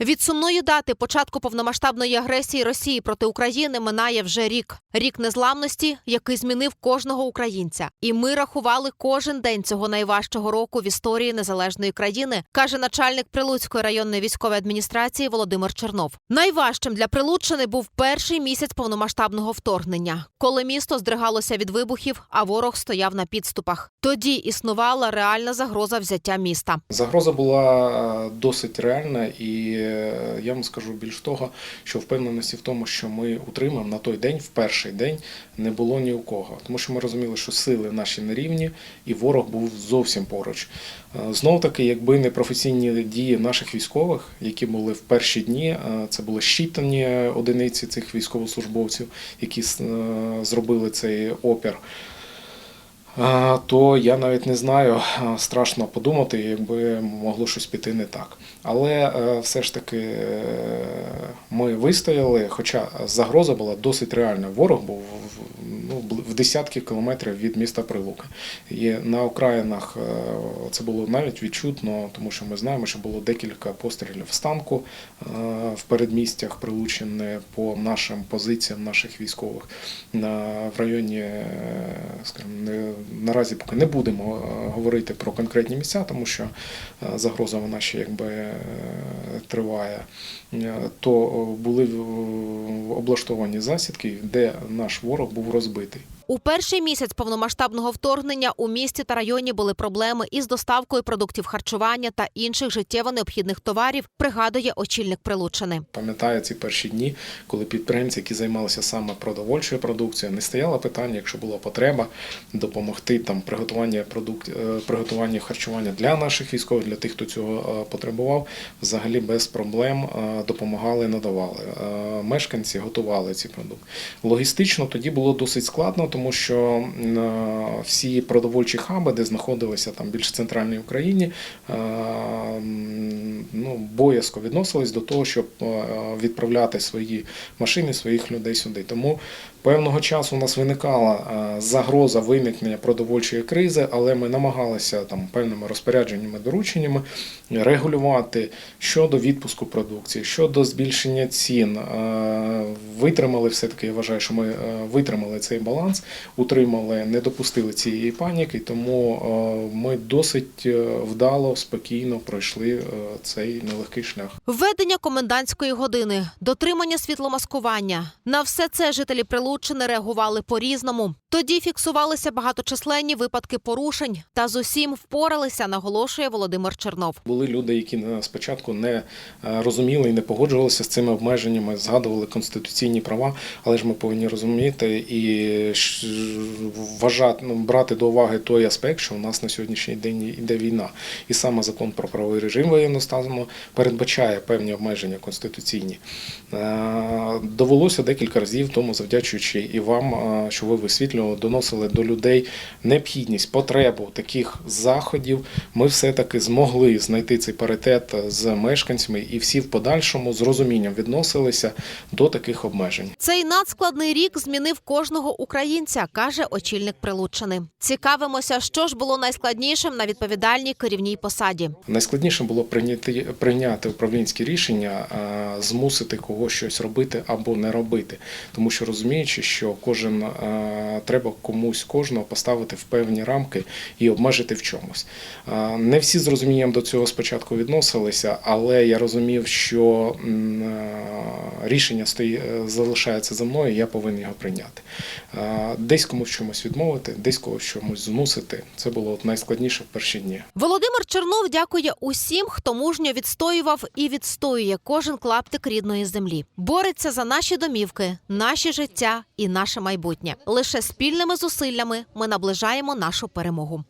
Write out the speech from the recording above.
Від сумної дати початку повномасштабної агресії Росії проти України минає вже рік. Рік незламності, який змінив кожного українця. І ми рахували кожен день цього найважчого року в історії незалежної країни, каже начальник Прилуцької районної військової адміністрації Володимир Чернов. Найважчим для Прилуччини був перший місяць повномасштабного вторгнення, коли місто здригалося від вибухів, а ворог стояв на підступах. Тоді існувала реальна загроза взяття міста. Загроза була е, досить реальна, і я вам скажу більш того, що впевненості в тому, що ми утримаємо на той день, в перший день, не було ні у кого. Тому що ми розуміли, що сили наші не рівні, і ворог був зовсім поруч. Знов таки, якби не професійні дії наших військових, які були в перші дні, е, це були щитані одиниці цих військовослужбовців, які е, зробили цей опір. То я навіть не знаю, страшно подумати, якби могло щось піти не так. Але е, все ж таки е, ми вистояли, хоча загроза була досить реальна. Ворог був в- десятки кілометрів від міста Прилуки. І на окраїнах е, це було навіть відчутно, тому що ми знаємо, що було декілька пострілів в станку е, в передмістях Прилучини по нашим позиціям наших військових в районі, е, скажімо, наразі поки не будемо говорити про конкретні місця, тому що загроза вона ще якби триває. То були облаштовані засідки, де наш ворог був розбитий. У перший місяць повномасштабного вторгнення у місті та районі були проблеми із доставкою продуктів харчування та інших життєво необхідних товарів. Пригадує очільник Прилуччини. Пам'ятаю ці перші дні, коли підприємці, які займалися саме продовольчою продукцією, не стояло питання, якщо була потреба, допомогти там приготування продукт, е, приготування харчування для наших військових, для тих, хто цього е, потребував, взагалі без проблем е, допомагали, надавали. Мешканці готували ці продукти. Логістично тоді було досить складно, тому що е, всі продовольчі хаби, де знаходилися там більш центральній Україні, е, ну, боязко відносились до того, щоб е, відправляти свої машини, своїх людей сюди. Тому певного часу у нас виникала е, загроза виникнення продовольчої кризи, але ми намагалися там певними розпорядженнями, дорученнями регулювати щодо відпуску продукції, щодо збільшення цін. Е, Витримали все-таки, я вважаю, що ми витримали цей баланс, утримали, не допустили цієї паніки, тому ми досить вдало, спокійно пройшли е, цей нелегкий шлях. Введення комендантської години, дотримання світломаскування. На все це жителі Прилуччини реагували по-різному. Тоді фіксувалися багаточисленні випадки порушень, та з усім впоралися, наголошує Володимир Чернов. Були люди, які спочатку не е, розуміли і не погоджувалися з цими обмеженнями, згадували конституційні права, але ж ми повинні розуміти і вважати, ну, брати до уваги той аспект, що у нас на сьогоднішній день йде війна. І саме закон про правовий режим воєнного стану передбачає певні обмеження конституційні. Е, Довелося декілька разів тому, завдячуючи і вам, е, що ви висвітлювали, доносили до людей необхідність, потребу таких заходів. Ми все-таки змогли знайти цей паритет з мешканцями, і всі в подальшому з розумінням відносилися до таких обмежень. Цей надскладний рік змінив кожного українця, каже очільник Прилуччини. Цікавимося, що ж було найскладнішим на відповідальній керівній посаді. Найскладніше було прийняти, прийняти управлінське рішення, змусити когось щось робити або не робити, тому що розуміючи, що кожен треба комусь кожного поставити в певні рамки і обмежити в чомусь. Не всі з розумінням до цього спочатку відносилися, але я розумів, що рішення е, залишається за мною, і я повинен його прийняти. Десь комусь чомусь відмовити, десь когось чомусь змусити. Це було найскладніше в перші дні. Володимир Чернов дякує усім, хто мужньо відстоював і відстоює кожен клаптик рідної землі. Бореться за наші домівки, наші життя і наше майбутнє. Лише спільними зусиллями ми наближаємо нашу перемогу.